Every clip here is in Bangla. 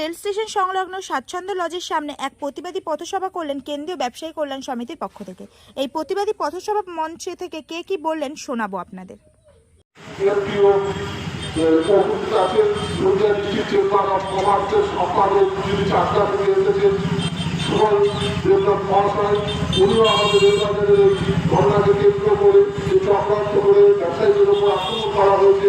রেল স্টেশন সংলগ্ন স্বাচ্ছন্দ্য লজের সামনে এক প্রতিবাদী পথসভা করলেন কেন্দ্রীয় ব্যবসায়ী কল্যাণ সমিতির পক্ষ থেকে। এই প্রতিবাদী পথসভা মঞ্চে থেকে কে কি বললেন শোনাবো আপনাদের। করে ব্যবসায়ীদের উপর আক্রমণ করা হয়েছে।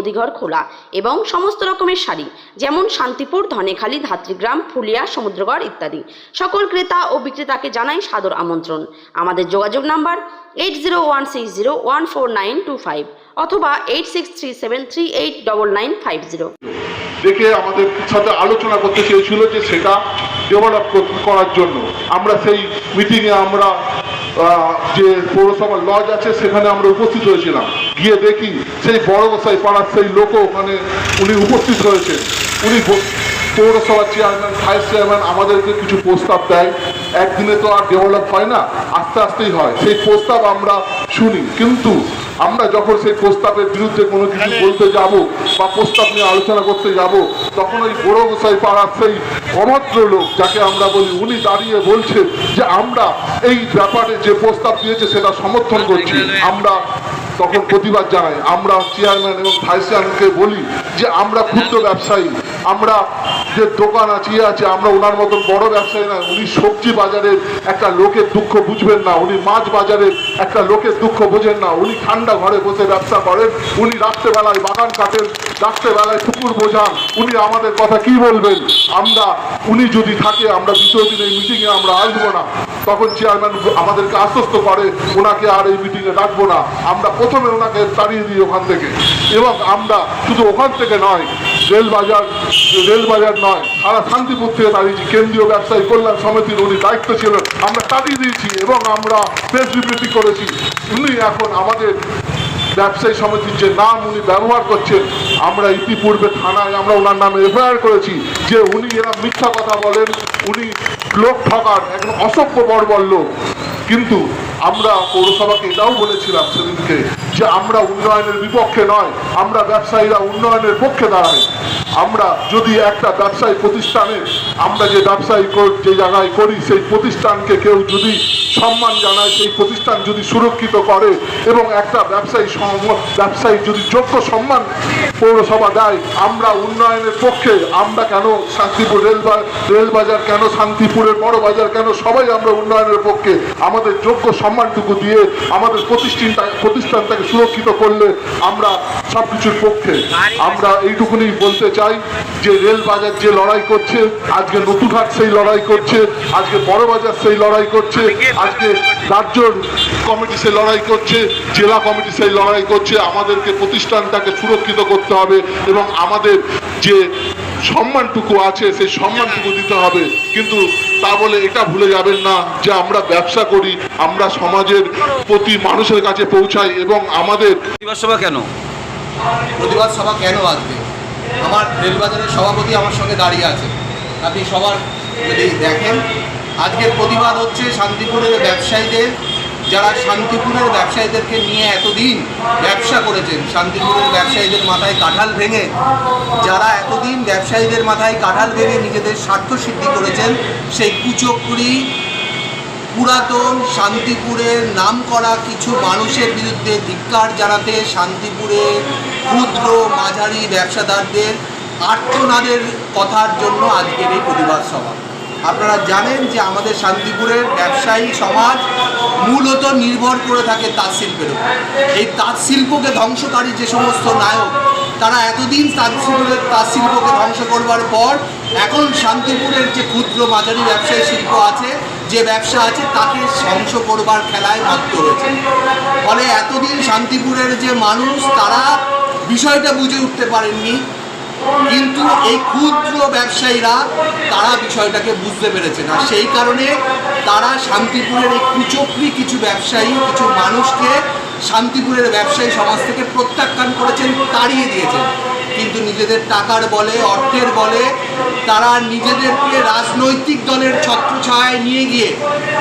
গদিঘর খোলা এবং সমস্ত রকমের শাড়ি, যেমন শান্তিপুর, ধনেখালি, ধাত্রীগ্রাম, ফুলিয়া, সমুদ্রগড় ইত্যাদি। সকল ক্রেতা ও বিক্রেতাকে জানাই সাদর আমন্ত্রণ। আমাদের যোগাযোগ number eight zero one six zero one four nine two five অথবা eight six three seven three eight double nine five zero দেখে আমাদের সাথে আলোচনা করতে চেয়েছিল যে সেটা ডেভেলপ করার জন্য। আমরা সেই মিটিংয়ে আমরা যে পৌরসভার লজ আছে, সেখানে আমরা উপস্থিত হয়েছিলাম। গিয়ে দেখি সেই বড় গোসাই পাড়ার সেই লোকও ওখানে উনি উপস্থিত হয়েছে উনি পৌরসভার চেয়ারম্যান ভাইস চেয়ারম্যান আমাদেরকে কিছু প্রস্তাব দেয়। একদিনে তো আর ডেভেলপ হয় না, আস্তে আস্তেই হয়। সেই প্রস্তাব আমরা শুনি। কিন্তু আমরা যখন সেই প্রস্তাবের বিরুদ্ধে কোনো কিছু বলতে যাব বা প্রস্তাব নিয়ে আলোচনা করতে যাব তখন ওই বড় গোসাই পাড়ার সেই অভদ্র লোক যাকে আমরা বলি উনি দাঁড়িয়ে বলছেন যে আমরা এই ব্যাপারে যে প্রস্তাব দিয়েছে সেটা সমর্থন করছি। আমরা তখন প্রতিবাদ জানাই আমরা চেয়ারম্যান এবং ভাইস চেয়ারম্যানকে বলি যে, আমরা ক্ষুদ্র ব্যবসায়ী। আমরা যে দোকান আছে ইয়ে আছে, আমরা ওনার মতন বড় ব্যবসায়ী না। উনি সবজি বাজারের একটা লোকের দুঃখ বুঝবেন না। উনি মাছ বাজারের একটা লোকের দুঃখ বোঝেন না। উনি ঠান্ডা ঘরে বসে ব্যবসা করেন। উনি রাত্রেবেলায় বাগান কাটেন। রাত্রেবেলায় পুকুর বোঝান। উনি আমাদের কথা কি বলবেন? আমরা, উনি যদি থাকে, আমরা দ্বিতীয় দিন এই মিটিংয়ে আমরা আসব না। তখন চেয়ারম্যান আমাদেরকে আশ্বস্ত করে, ওনাকে আর এই মিটিংয়ে ডাকবো না। আমরা প্রথমে ওনাকে তাড়িয়ে দিই ওখান থেকে। এবং আমরা শুধু ওখান থেকে নয়, রেলবাজার রেলবাজার নয়, সারা শান্তিপুর থেকে তাড়িয়েছি। কেন্দ্রীয় ব্যবসায়ী কল্যাণ সমিতির উনি দায়িত্ব ছিলেন। আমরা তাড়িয়ে দিয়েছি এবং আমরা প্রেস বিবৃতি করেছি। উনি এখন আমাদের ব্যবসায়ী সমিতির যে নাম উনি ব্যবহার করছেন, আমরা ইতিপূর্বে থানায় আমরা ওনার নামে এফআইআর করেছি যে উনি এরা মিথ্যা কথা বলেন, উনি লোক ঠকান একদম অসভ্য বর্বর লোক। কিন্তু আমরা পৌরসভাকে এটাও বলেছিলাম সেদিনকে যে আমরা উন্নয়নের বিপক্ষে নয়, আমরা ব্যবসায়ীরা উন্নয়নের পক্ষে দাঁড়াই। আমরা যদি একটা ব্যবসায়ী প্রতিষ্ঠানে, আমরা যে ব্যবসায়ী যে জায়গায় করি, সেই প্রতিষ্ঠানকে কেউ যদি সম্মান জানায়, সেই প্রতিষ্ঠান যদি সুরক্ষিত করে এবং একটা ব্যবসায়ী ব্যবসায়ী যদি যোগ্য সম্মান পৌরসভা দেয়, আমরা উন্নয়নের পক্ষে আমরা কেন শান্তিপুর রেল রেলবাজার কেন শান্তিপুরের বড় বাজার কেন সবাই আমরা উন্নয়নের পক্ষে? আমাদের যোগ্য সম্মানটুকু দিয়ে আমাদের প্রতিষ্ঠানটা প্রতিষ্ঠানটাকে সুরক্ষিত করলে আমরা সব কিছুর পক্ষে। আমরা এইটুকুনি বলতে চাই। যে রেল বাজার যে লড়াই করছে আজকে নতুনহাট সেই লড়াই করছে আজকে বড় বাজার সেই লড়াই করছে আজকে রাজ্য কমিটি সেই লড়াই করছে জেলা কমিটি সেই লড়াই করছে আমাদেরকে প্রতিষ্ঠানটাকে সুরক্ষিত করতে হবে এবং আমাদের যে সম্মানটুকু আছে সেই সম্মানটুকু দিতে হবে। কিন্তু তা বলে এটা ভুলে যাবেন না যে আমরা ব্যবসা করি আমরা সমাজের প্রতি মানুষের কাছে পৌঁছাই এবং আমাদের প্রতিবাদ সভা কেন? প্রতিবাদ সভা কেন আসবে? আমার রেলবাজারের সভাপতি আমার সঙ্গে দাঁড়িয়ে আছে। আপনি সবার যদি দেখেন, আজকের প্রতিবাদ হচ্ছে শান্তিপুরের ব্যবসায়ীদের, যারা শান্তিপুরের ব্যবসায়ীদেরকে নিয়ে এতদিন ব্যবসা করেছেন, শান্তিপুরের ব্যবসায়ীদের মাথায় কাঁঠাল ভেঙে, যারা এতদিন ব্যবসায়ীদের মাথায় কাঁঠাল ভেঙে নিজেদের স্বার্থ সিদ্ধি করেছেন, সেই কুচক্রি পুরাতন শান্তিপুরের নাম করা কিছু মানুষের বিরুদ্ধে ধিক্কার জানাতে শান্তিপুরে ক্ষুদ্র মাঝারি ব্যবসাদারদের আর্থনাদের কথার জন্য আজকের এই প্রতিবাদ সভা। আপনারা জানেন যে আমাদের শান্তিপুরের ব্যবসায়ী সমাজ মূলত নির্ভর করে থাকে তাঁত শিল্পের উপর। এই তাঁত শিল্পকে ধ্বংসকারী যে সমস্ত নায়ক, তারা এতদিন তাঁত শিল্পের তাঁত শিল্পকে ধ্বংস করবার পর এখন শান্তিপুরের যে ক্ষুদ্র মাঝারি ব্যবসায়ী শিল্প আছে, যে ব্যবসা আছে, তাকে ধ্বংস করবার খেলায় মত্ত হয়েছে ফলে এতদিন শান্তিপুরের যে মানুষ, তারা বিষয়টা বুঝে উঠতে পারেননি কিন্তু এই ক্ষুদ্র ব্যবসায়ীরা তারা বিষয়টাকে বুঝতে পেরেছে না সেই কারণে তারা শান্তিপুরের এই কুচক্রি কিছু ব্যবসায়ী, কিছু মানুষকে শান্তিপুরের ব্যবসায়ী সমাজ থেকে প্রত্যাখ্যান করেছেন, তাড়িয়ে দিয়েছেন। কিন্তু নিজেদের টাকার বলে, অর্থের বলে, তারা নিজেদেরকে রাজনৈতিক দলের ছত্রছায়ায় নিয়ে গিয়ে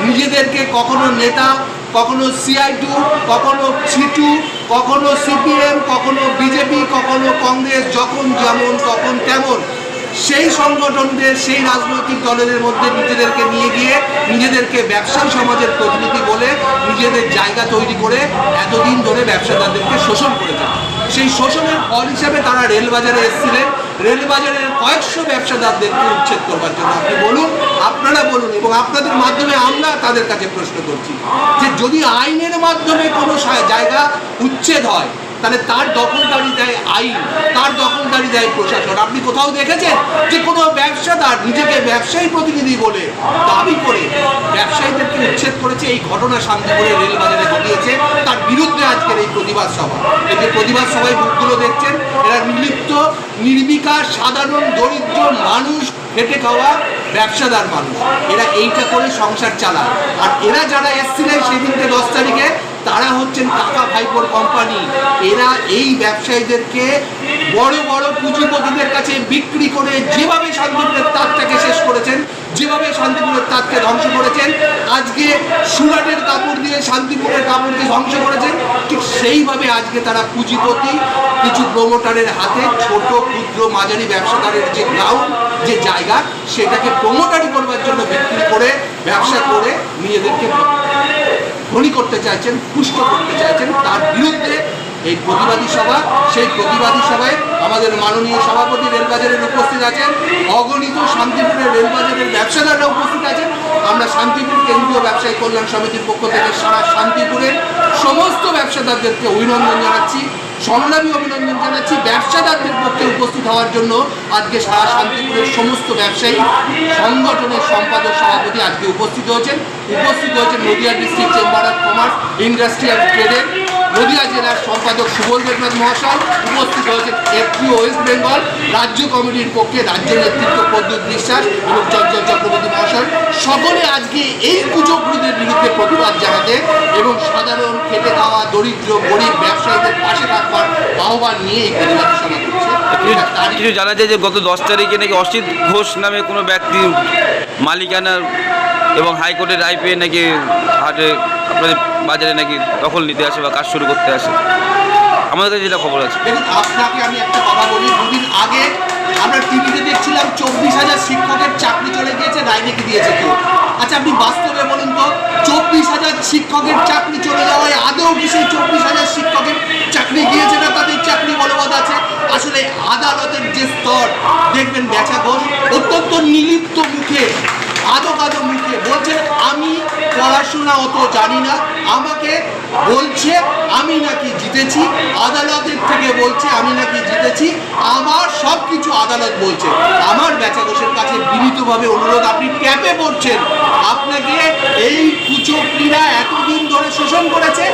নিজেদেরকে কখনো নেতা কখনো সিআই টু কখনো সিটু কখনো সিপিএম কখনো বিজেপি কখনো কংগ্রেস, যখন যেমন, তখন তেমন। সেই সংগঠনদের, সেই রাজনৈতিক দলের মধ্যে নিজেদেরকে নিয়ে গিয়ে, নিজেদেরকে ব্যবসায়ী সমাজের প্রতিনিধি বলে নিজেদের জায়গা তৈরি করে এতদিন ধরে ব্যবসাদারদেরকে শোষণ করেছে। সেই শোষণের ফল হিসাবে তারা রেলবাজারে এসেছিলেন। রেলবাজারের কয়েকশো ব্যবসাদারদেরকে উচ্ছেদ করবার জন্য। আপনি বলুন, আপনারা বলুন, এবং আপনাদের মাধ্যমে আমরা তাদের কাছে প্রশ্ন করছি যে যদি আইনের মাধ্যমে কোনো জায়গা উচ্ছেদ হয় তাহলে তার দখলদারি দেয় আইন, তার দখলদারি দেয় প্রশাসন। আপনি কোথাও দেখেছেন যে কোনো ব্যবসাদার নিজেকে ব্যবসায়ী প্রতিনিধি বলে দাবি করে ব্যবসায়ীদেরকে উচ্ছেদ করেছে, এই ঘটনা শান্তিপুরে রেলবাজারে ঘটিয়েছে। তার বিরুদ্ধে আজকের এই প্রতিবাদ সভা। এই যে প্রতিবাদ সভায় মুখগুলো দেখছেন, এরা নিলিপ্ত নির্বিকার, সাধারণ, দরিদ্র মানুষ খেটে খাওয়া ব্যবসাদার মানুষ। এরা এইটা করে সংসার চালায়। আর এরা যারা এসছিলেন সেদিনকে দশ তারিখে তারা হচ্ছেন কাকা ভাইপোর কোম্পানি এরা এই ব্যবসায়ীদেরকে বড় বড় পুঁজিপতিদের কাছে বিক্রি করে যেভাবে সাংবাদিকদের তারটাকে শেষ করেছেন যেভাবে শান্তিপুরের তাঁতকে ধ্বংস করেছেন, আজকে সুরাটের কাপড় দিয়ে শান্তিপুরের কাপড়কে ধ্বংস করেছেন, ঠিক সেইভাবে আজকে তারা পুঁজিপতি, কিছু প্রমোটারের হাতে ছোট, ক্ষুদ্র, মাঝারি ব্যবসাদারের যে গ্রাউন্ড যে জায়গা, সেটাকে প্রমোটারি করবার জন্য বিক্রি করে, ব্যবসা করে নিজেদেরকে ধনী করতে চাইছেন, পুষ্ট করতে চাইছেন, তার বিরুদ্ধে এই প্রতিবাদী সভা, সেই প্রতিবাদী সভায় আমাদের মাননীয় সভাপতি রেলবাজারের উপস্থিত আছেন, অগণিত শান্তিপুরের রেলবাজারের ব্যবসাদাররা উপস্থিত আছেন। আমরা শান্তিপুর কেন্দ্রীয় ব্যবসায়ী কল্যাণ সমিতির পক্ষ থেকে সারা শান্তিপুরের সমস্ত ব্যবসাদারদেরকে অভিনন্দন জানাচ্ছি সংগ্রামী অভিনন্দন জানাচ্ছি, ব্যবসাদারদের পক্ষে উপস্থিত হওয়ার জন্য আজকে সারা শান্তিপুরের সমস্ত ব্যবসায়ী, সংগঠনের সম্পাদক সভাপতি আজকে উপস্থিত হয়েছেন। উপস্থিত হয়েছেন Nadia district chamber of commerce, industrial ট্রেডের Nadia জেলার সম্পাদক সুবল দেবনাথ মহাশয় উপস্থিত হয়েছেন এফপি ওয়েস্ট বেঙ্গল রাজ্য কমিটির পক্ষে রাজ্য নেতৃত্ব প্রদ্যুৎ বিশ্বাস এবং চঞ্চল চক্রবর্তী মহাশয়। সকলে আজকে এই কুচক্রীদের বিরুদ্ধে প্রতিবাদ জানাতে এবং সাধারণ খেটে খাওয়া দরিদ্র গরিব ব্যবসায়ীদের পাশে থাকবার আহ্বান নিয়ে এই প্রতিবাদ সভা করছে। কিছু জানা যায় যে গত দশ তারিখে নাকি অসিত ঘোষ নামে কোনো ব্যক্তি মালিকানা এবং হাইকোর্টের রায় পেয়ে নাকি হাটে আপনাদের বাজারে নাকি দখল নিতে আসে বা কাজ শুরু করতে আসে? আমাদের কাছে যেটা খবর আছে। আপনাকে আমি একটা কথা বলি। আগে আমরা টিভিতে দেখছিলাম চব্বিশ হাজার শিক্ষকের চাকরি চলে গিয়েছে, রায় দিয়েছে কেউ। আচ্ছা আপনি বাস্তবে বলুন তো, চব্বিশ হাজার শিক্ষকের চাকরি চলে যাওয়ায় আদৌ কি সেই চব্বিশ হাজার শিক্ষকের চাকরি গিয়েছে না তাদের চাকরি বলবৎ আছে? আসলে আদালতের যে স্তর, দেখবেন বেচা ঘোষ অত্যন্ত নিলিপ্ত মুখে আদো কাদো মুখে বলছেন আমি পড়াশোনা অত জানি না। আমাকে বলছে, আমি নাকি জিতেছি। আদালতের থেকে বলছে, আমি নাকি জিতেছি। আমার সব কিছু আদালত বলছে। আমার বেচা ঘোষের কাছে বিনীতভাবে অনুরোধ, আপনি ট্যাপে পড়ছেন। আপনাকে এই কুচক্রীরা এতদিন ধরে শোষণ করেছে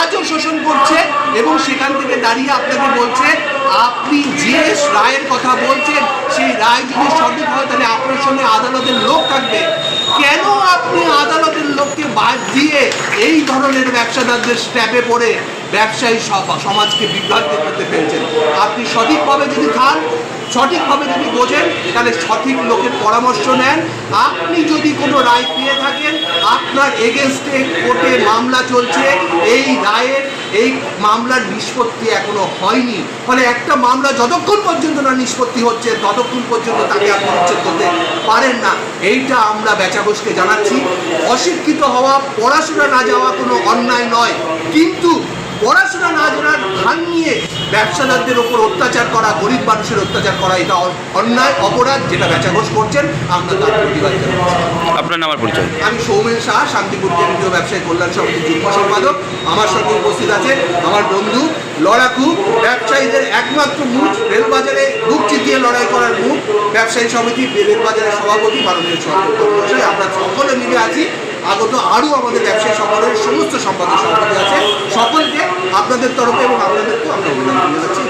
আজও শোষণ করছে এবং সেখান থেকে দাঁড়িয়ে আপনাকে বলছে, আপনি যে রায়ের কথা বলছেন, সেই রায় যদি সঠিক হয়, তাহলে আপনার সঙ্গে আদালতের লোক থাকবে। কেন আপনি আদালতের লোককে বাদ দিয়ে এই ধরনের ব্যবসাদারদের স্ট্যাপে পড়ে ব্যবসায়ী সমাজকে বিভ্রান্তি করতে ফেলছেন? আপনি সঠিকভাবে যদি খান সঠিকভাবে যদি বোঝেন, তাহলে সঠিক লোকের পরামর্শ নেন। আপনি যদি কোনো রায় পেয়ে থাকেন, আপনার এগেনস্টে কোর্টে মামলা চলছে, এই রায়ের, এই মামলার নিষ্পত্তি এখনও হয়নি। ফলে একটা মামলা যতক্ষণ পর্যন্ত না নিষ্পত্তি হচ্ছে, ততক্ষণ পর্যন্ত তাকে আপনি উচ্ছেদ করতে পারেন না। এইটা আমরা বেচাঘোষকে জানাচ্ছি। অশিক্ষিত হওয়া, পড়াশোনা না যাওয়া কোনো অন্যায় নয়। কিন্তু পড়াশোনা না জানার ধান নিয়ে ব্যবসাদারদের ওপর অত্যাচার করা গরিব মানুষের অত্যাচার করা এটা অন্যায় অপরাধ যেটা বেচাঘোষ করছেন আমরা তার প্রতিবাদ আপনার নাম পরিচয়? আমি সৌমেন শাহ শান্তিপুর কেন্দ্রীয় ব্যবসায়ী কল্যাণ সমিতির যুগ্ম সম্পাদক। আমার সঙ্গে উপস্থিত আছে আমার বন্ধু লড়াকু ব্যবসায়ীদের একমাত্র মুখ রেলবাজারে বুক চিতিয়ে লড়াই করার মুখ ব্যবসায়ী সমিতি রেলবাজারের সভাপতি মাননীয় সভাপতি মহাশয় আমরা সকলে মিলে আছি আগত আরও আমাদের ব্যবসায়ী সংগঠনের সমস্ত সম্পাদক সভাপতি আছে। সকলকে আপনাদের তরফে এবং আপনাদেরকেও আমরা অভিনন্দন জানাচ্ছি।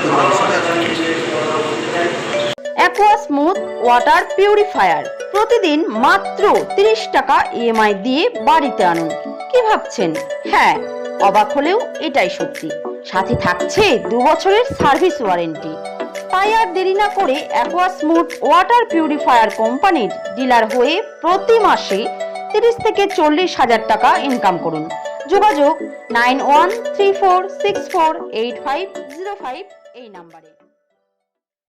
Smooth water purifier. প্রতিদিন মাত্র 30 টাকা ইএমআই দিয়ে বাড়িতে আনুন। কি ভাবছেন? হ্যাঁ অবাক হলেও এটাই সত্যি। সাথে থাকছে দু বছরের সার্ভিস ওয়ারেন্টি। তাই আর দেরি না করে অ্যাকোয়া স্মুথ ওয়াটার পিউরিফায়ার কোম্পানির ডিলার হয়ে প্রতি মাসে তিরিশ থেকে চল্লিশ হাজার টাকা ইনকাম করুন। যোগাযোগ nine one three four six four eight five zero five এই নাম্বারে।